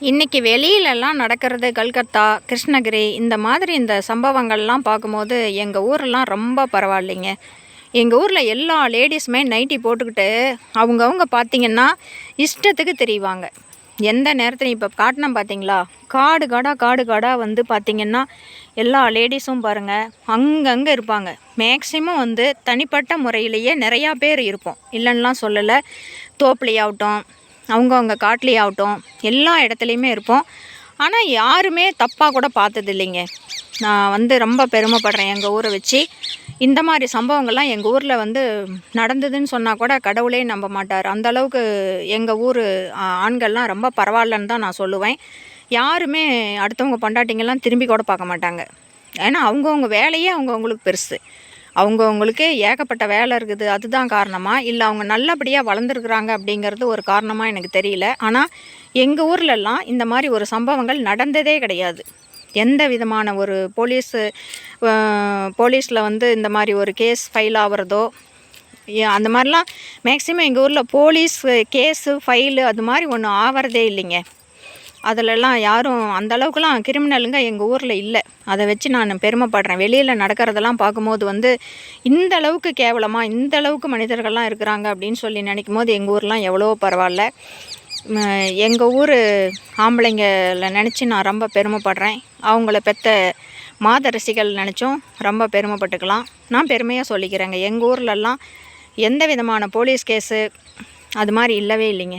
இன்றைக்கி வெளியிலலாம் நடக்கிறது கல்கத்தா கிருஷ்ணகிரி இந்த மாதிரி இந்த சம்பவங்கள்லாம் பார்க்கும்போது எங்கள் ஊரெலாம் ரொம்ப பரவாயில்லைங்க. எங்கள் ஊரில் எல்லா லேடிஸுமே நைட்டி போட்டுக்கிட்டு அவங்கவுங்க பார்த்திங்கன்னா இஷ்டத்துக்கு தெரிவாங்க. எந்த நேரத்துலையும் இப்போ காட்டினோம் பார்த்தீங்களா? காடு காடாக காடு காடாக வந்து பார்த்திங்கன்னா எல்லா லேடிஸும் பாருங்கள் அங்கங்கே இருப்பாங்க. மேக்ஸிமம் வந்து தனிப்பட்ட முறையிலேயே நிறையா பேர் இருப்போம். இல்லைன்னா சொல்லலை. தோப்புலையாகட்டும் அவங்கவுங்க காட்டிலே ஆகட்டும் எல்லா இடத்துலையுமே இருப்போம். ஆனால் யாருமே தப்பாக கூட பார்த்தது இல்லைங்க நான் வந்து ரொம்ப பெருமைப்படுறேன் எங்கள் ஊரை வச்சு. இந்த மாதிரி சம்பவங்கள்லாம் எங்கள் ஊரில் வந்து நடந்ததுன்னு சொன்னால் கூட கடவுளே நம்ப மாட்டார். அந்தளவுக்கு எங்கள் ஊர் ஆண்கள்லாம் ரொம்ப பரவாயில்லன்னு தான் நான் சொல்லுவேன். யாருமே அடுத்தவங்க பொண்டாட்டிங்கெல்லாம் திரும்பி கூட பார்க்க மாட்டாங்க. ஏன்னா அவங்கவுங்க வேலையே அவங்கவுங்களுக்கு பெருசு. அவங்கவுங்களுக்கு ஏகப்பட்ட வேலை இருக்குது. அதுதான் காரணமாக இல்லை அவங்க நல்லபடியாக வளர்ந்துருக்குறாங்க அப்படிங்கிறது ஒரு காரணமாக எனக்கு தெரியல. ஆனால் எங்கள் ஊர்லெல்லாம் இந்த மாதிரி ஒரு சம்பவங்கள் நடந்ததே கிடையாது. எந்த விதமான ஒரு போலீஸு போலீஸில் வந்து இந்த மாதிரி ஒரு கேஸ் ஃபைல் ஆகிறதோ அந்த மாதிரிலாம் மேக்ஸிமம் எங்கள் ஊரில் போலீஸ் கேஸு ஃபைலு அது மாதிரி ஒன்றும் ஆவறதே இல்லைங்க. அதிலெல்லாம் யாரும் அந்த அளவுக்குலாம் கிரிமினலுங்க எங்கள் ஊரில் இல்லை. அதை வச்சு நான் பெருமைப்படுறேன். வெளியில் நடக்கிறதெல்லாம் பார்க்கும்போது வந்து இந்த அளவுக்கு கேவலமாக இந்த அளவுக்கு மனிதர்கள்லாம் இருக்கிறாங்க அப்படின்னு சொல்லி நினைக்கும் போது எங்கள் ஊர்லாம் எவ்வளோ பரவாயில்ல. எங்கள் ஊர் ஆம்பளைங்களை நினச்சி நான் ரொம்ப பெருமைப்படுறேன். அவங்கள பெற்ற மாதரசிகள் நினச்சும் ரொம்ப பெருமைப்பட்டுக்கலாம். நான் பெருமையாக சொல்லிக்கிறேங்க. எங்கள் ஊர்லெல்லாம் எந்த விதமான போலீஸ் கேஸு அது மாதிரி இல்லவே இல்லைங்க.